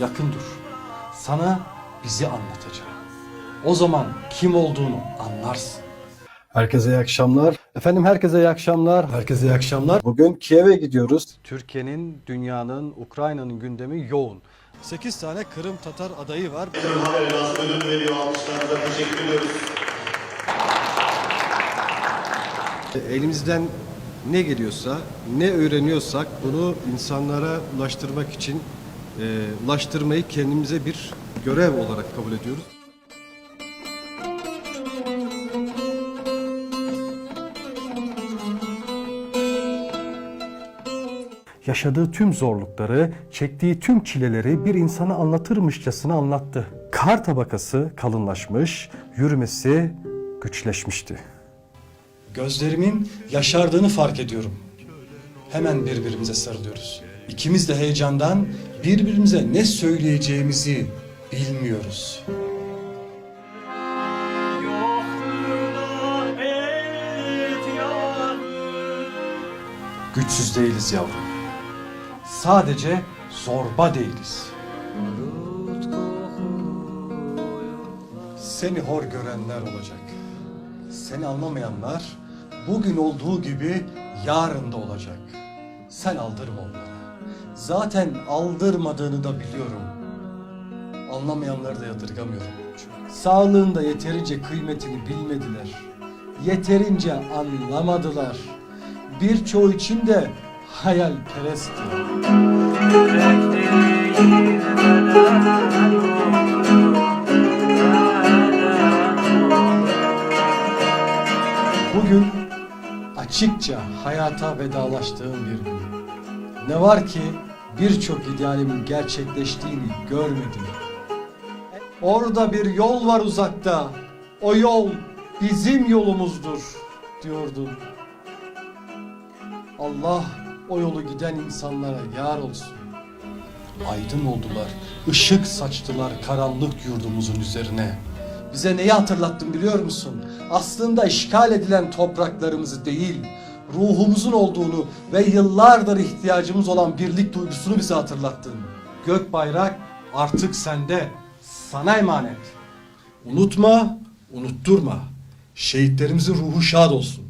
yakın dur. Sana bizi anlatacağım. O zaman kim olduğunu anlarsın. Herkese iyi akşamlar. Efendim herkese iyi akşamlar. Herkese iyi akşamlar. Bugün Kiev'e gidiyoruz. Türkiye'nin, dünyanın, Ukrayna'nın gündemi yoğun. 8 tane Kırım Tatar adayı var. Haberler ödül veriyor. Alkışlarınıza teşekkür ediyoruz. Elimizden ne geliyorsa, ne öğreniyorsak bunu insanlara ulaştırmak için e, ulaştırmayı kendimize bir görev olarak kabul ediyoruz. Yaşadığı tüm zorlukları, çektiği tüm çileleri bir insana anlatırmışçasına anlattı. Kar tabakası kalınlaşmış, yürümesi güçleşmişti. Gözlerimin yaşardığını fark ediyorum. Hemen birbirimize sarılıyoruz. İkimiz de heyecandan birbirimize ne söyleyeceğimizi bilmiyoruz. Güçsüz değiliz yavrum. Sadece zorba değiliz. Seni hor görenler olacak. Seni anlamayanlar bugün olduğu gibi yarın da olacak. Sen aldırma onlara. Zaten aldırmadığını da biliyorum. Anlamayanları da yadırgamıyorum. Sağlığında yeterince kıymetini bilmediler. Yeterince anlamadılar. Birçoğu için de hayalperestti. Bugün açıkça hayata vedalaştığım bir gün. Ne var ki birçok idealimin gerçekleştiğini görmedim. Orada bir yol var uzakta. O yol bizim yolumuzdur diyordun. Allah o yolu giden insanlara yar olsun. Aydın oldular, ışık saçtılar karanlık yurdumuzun üzerine. Bize neyi hatırlattın biliyor musun? Aslında işgal edilen topraklarımızı değil, ruhumuzun olduğunu ve yıllardır ihtiyacımız olan birlik duygusunu bize hatırlattın. Gök bayrak artık sende, sana emanet. Unutma, unutturma. Şehitlerimizin ruhu şad olsun.